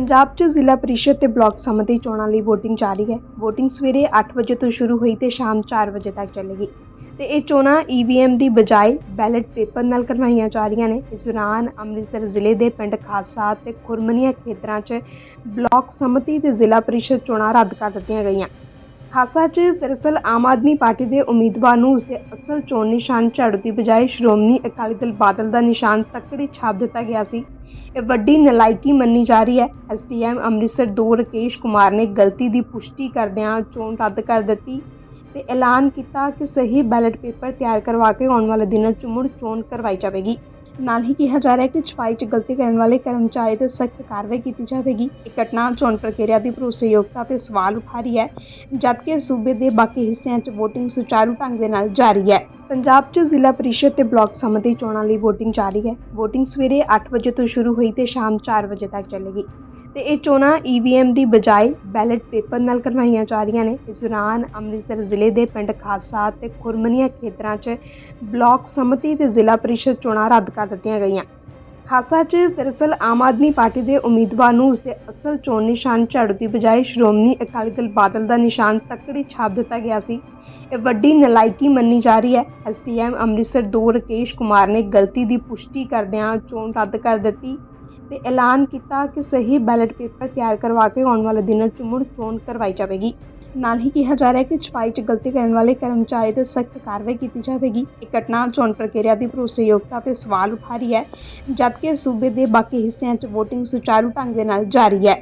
ਪੰਜਾਬ 'ਚ ਜ਼ਿਲ੍ਹਾ ਪ੍ਰੀਸ਼ਦ ਤੇ ਬਲਾਕ ਸਮਿਤੀ ਚੋਣਾਂ ਲਈ VOTING ਜਾਰੀ ਹੈ। VOTING ਸਵੇਰੇ 8 ਵਜੇ ਤੋਂ ਸ਼ੁਰੂ ਹੋਈ ਤੇ ਸ਼ਾਮ 4 ਵਜੇ ਤੱਕ ਚੱਲੇਗੀ। ਤੇ ਇਹ ਚੋਣਾਂ EVM ਦੀ ਬਜਾਏ ਬੈਲਟ ਪੇਪਰ ਨਾਲ ਕਰਵਾਈਆਂ ਜਾ ਰਹੀਆਂ ਨੇ। ਇਸ ਦੌਰਾਨ ਅੰਮ੍ਰਿਤਸਰ ਜ਼ਿਲ੍ਹੇ ਦੇ ਪਿੰਡ ਖਾਲਸਾ ਤੇ ਖੁਰਮਨੀਆ ਖੇਤਰਾਂ 'ਚ ਬਲਾਕ ਸਮਿਤੀ ਤੇ ਜ਼ਿਲ੍ਹਾ ਪ੍ਰੀਸ਼ਦ ਚੋਣਾਂ ਰੱਦ ਕਰ ਦਿੱਤੀਆਂ ਗਈਆਂ। ਖਾਸਾ 'ਚ ਦਰਅਸਲ ਆਮ ਆਦਮੀ ਪਾਰਟੀ ਦੇ ਉਮੀਦਵਾਰ ਨੂੰ ਉਸਦੇ ਅਸਲ ਚੋਣ ਨਿਸ਼ਾਨ ਝਾੜੂ ਦੀ ਬਜਾਏ ਸ਼੍ਰੋਮਣੀ ਅਕਾਲੀ ਦਲ ਬਾਦਲ ਦਾ ਨਿਸ਼ਾਨ ਤੱਕੜੀ ਛਾਪ ਦਿੱਤਾ ਗਿਆ ਸੀ। ਇਹ ਵੱਡੀ ਨਲਾਇਕੀ ਮੰਨੀ ਜਾ ਰਹੀ ਹੈ। ਐਸਡੀਐਮ ਅੰਮ੍ਰਿਤਸਰ 2 ਰਕੇਸ਼ ਕੁਮਾਰ ਨੇ ਗਲਤੀ ਦੀ ਪੁਸ਼ਟੀ ਕਰਦਿਆਂ ਚੋਣ ਰੱਦ ਕਰ ਦਿੱਤੀ ਤੇ ਐਲਾਨ ਕੀਤਾ ਕਿ ਸਹੀ ਬੈਲਟ ਪੇਪਰ ਤਿਆਰ ਕਰਵਾ ਕੇ ਆਉਣ ਵਾਲੇ ਦਿਨਾਂ 'ਚ ਮੁੜ ਚੋਣ ਕਰਵਾਈ ਜਾਵੇਗੀ। ਨਾਲ ਹੀ ਕਿਹਾ ਜਾ ਰਿਹਾ ਹੈ ਕਿ ਛਪਾਈ 'ਚ ਗਲਤੀ ਕਰਨ ਵਾਲੇ ਕਰਮਚਾਰੀ ਤੇ ਸਖਤ ਕਾਰਵਾਈ ਕੀਤੀ ਜਾਵੇਗੀ। ਇਹ ਘਟਨਾ ਚੋਣ ਪ੍ਰਕਿਰਿਆ ਦੀ ਭਰੋਸੇਯੋਗਤਾ ਤੇ ਸਵਾਲ ਉਠਾ ਰਹੀ ਹੈ, ਜਦਕਿ ਸੂਬੇ ਦੇ ਬਾਕੀ ਹਿੱਸਿਆਂ 'ਚ VOTING ਸੁਚਾਰੂ ਢੰਗ ਦੇ ਨਾਲ ਜਾਰੀ ਹੈ। ਪੰਜਾਬ 'ਚ ਜ਼ਿਲ੍ਹਾ ਪ੍ਰੀਸ਼ਦ ਤੇ ਬਲਾਕ ਸਮਿਤੀ ਚੋਣਾਂ ਲਈ VOTING ਜਾਰੀ ਹੈ। VOTING ਸਵੇਰੇ 8 ਵਜੇ ਤੋਂ ਸ਼ੁਰੂ ਹੋਈ ਤੇ ਸ਼ਾਮ 4 ਵਜੇ ਤੱਕ ਚੱਲੇਗੀ। ਤੇ ਇਹ ਚੋਣਾਂ EVM ਦੀ ਬਜਾਏ ਬੈਲਟ ਪੇਪਰ ਨਾਲ ਕਰਵਾਈਆਂ ਜਾ ਰਹੀਆਂ ਨੇ। ਇਸ ਦੌਰਾਨ ਅੰਮ੍ਰਿਤਸਰ ਜ਼ਿਲ੍ਹੇ ਦੇ ਪਿੰਡ ਖਾਲਸਾ ਤੇ ਖੁਰਮਨੀਆ ਖੇਤਰਾਂ 'ਚ ਬਲਾਕ ਸਮਿਤੀ ਤੇ ਜ਼ਿਲ੍ਹਾ ਪ੍ਰੀਸ਼ਦ ਚੋਣਾਂ ਰੱਦ ਕਰ ਦਿੱਤੀਆਂ ਗਈਆਂ। ਖਾਸਾ 'ਚ ਦਰਅਸਲ ਆਮ ਆਦਮੀ ਪਾਰਟੀ ਦੇ ਉਮੀਦਵਾਰ ਨੂੰ ਉਸਦੇ ਅਸਲ ਚੋਣ ਨਿਸ਼ਾਨ ਝਾੜੂ ਦੀ ਬਜਾਏ ਸ਼੍ਰੋਮਣੀ ਅਕਾਲੀ ਦਲ ਬਾਦਲ ਦਾ ਨਿਸ਼ਾਨ ਤੱਕੜੀ ਛਾਪ ਦਿੱਤਾ ਗਿਆ ਸੀ। ਇਹ ਵੱਡੀ ਨਲਾਇਕੀ ਮੰਨੀ ਜਾ ਰਹੀ ਹੈ। ਐਸਡੀਐਮ ਅੰਮ੍ਰਿਤਸਰ 2 ਰਕੇਸ਼ ਕੁਮਾਰ ਨੇ ਗਲਤੀ ਦੀ ਪੁਸ਼ਟੀ ਕਰਦਿਆਂ ਚੋਣ ਰੱਦ ਕਰ ਦਿੱਤੀ। ਤੇ ਐਲਾਨ ਕੀਤਾ ਕਿ ਸਹੀ ਬੈਲਟ ਪੇਪਰ ਤਿਆਰ ਕਰਵਾ ਕੇ ਆਉਣ ਵਾਲੇ ਦਿਨਾਂ 'ਚ ਮੁੜ ਚੋਣ ਕਰਵਾਈ ਜਾਵੇਗੀ। ਨਾਲ ਹੀ ਕਿਹਾ ਜਾ ਰਿਹਾ ਹੈ ਕਿ ਛਪਾਈ 'ਚ ਗਲਤੀ ਕਰਨ ਵਾਲੇ ਕਰਮਚਾਰੀ ਤੇ ਸਖਤ ਕਾਰਵਾਈ ਕੀਤੀ ਜਾਵੇਗੀ। ਇਹ ਘਟਨਾ ਚੋਣ ਪ੍ਰਕਿਰਿਆ ਦੀ ਭਰੋਸੇਯੋਗਤਾ ਤੇ ਸਵਾਲ ਉਠਾ ਰਹੀ ਹੈ, ਜਦਕਿ ਸੂਬੇ ਦੇ ਬਾਕੀ ਹਿੱਸਿਆਂ 'ਚ VOTING ਸੁਚਾਰੂ ਢੰਗ ਦੇ ਨਾਲ ਜਾਰੀ ਹੈ।